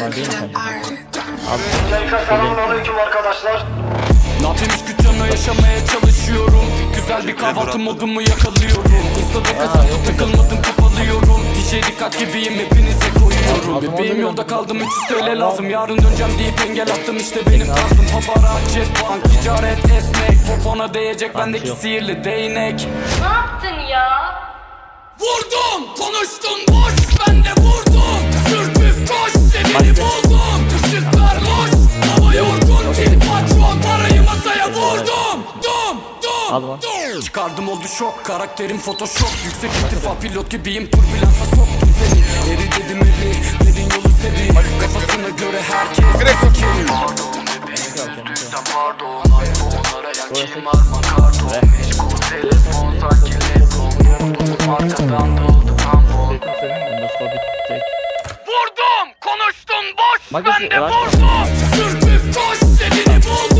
Normal değil mi selamünaleyküm arkadaşlar. Ne yapayım yaşamaya çalışıyorum. Güzel bir kahvaltı modumu yakalıyorum. Insta'da kasıtlı takılmadım kapalıyorum. DJ dikkat gibiyim hepinize koyuyorum. Bebeğim yolda kaldım 300 TL lazım. Yarın döneceğim deyip engel attım işte benim tarzım. Paparazzi, jet, bank, ticaret, esnek. Popona değecek bendeki sihirli değnek. Ne yaptın ya? Al bak. Çıkardım oldu şok. Karakterim photoshop. Yüksek irtifa pilot gibiyim. Turbulansa soktum seni. Eri dedim eri dedin yolu seri Kafasına göre herkes Endoskopi tek. Vurdum! Konuştun boş ben de vurdum! Sürtüp koş sevini buldum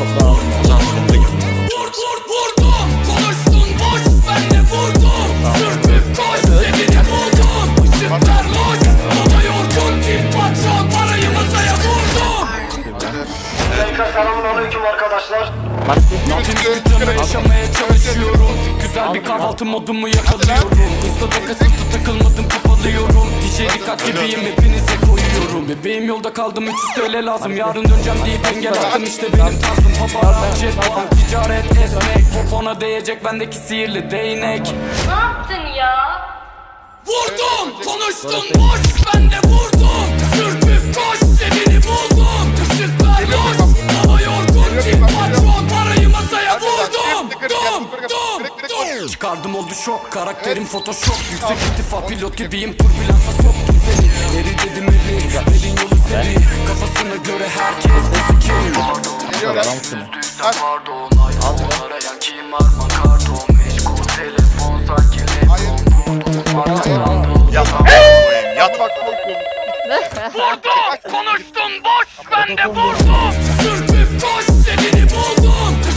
Topla aldım. Vur vur vurdum Konuştun boş ben de vurdum Sürtüp koş sevini buldum Işıklar loş Hava yorgun tip patron Parayı masaya vurdum Tekrar selamünaleyküm arkadaşlar. Gücümle yaşamaya çalışıyorum Güzel bir kahvaltı modumu yakalıyorum Insta'da kasıtlı takılmadım kapalıyorum DJ dikkat gibiyim koyuyorum Bebeğim yolda kaldım 300 TL lazım. Yarın döneceğim deyip engel attım işte benim tarzım. Paparazzi, jet, bank, ticaret, esnek. Popona değecek bendeki sihirli değnek. Ne yaptın ya? Vurdum konuştun boş ben de vurdum Çıkardım oldu şok. Karakterim photoshop. Yüksek irtifa pilot gibiyim. Turbulansa soktum seni. Eri dedim eri. Dedin yolu seri Kafasına göre herkes gözüküyor Adamsın. Pardon iPhone arayan kim arma karton Meşgul telefon sanki doldu Yat yat. Vurdum konuştun boş ben de vurdum. Sürtüp koş sevini buldum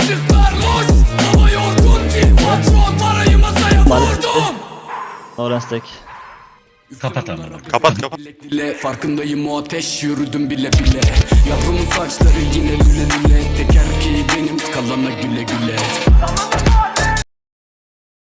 Lawrence tek. Kapat ama. Kapat kapat. Farkındayım o ateş yürüdüm bile bile Yavrumun saçları yine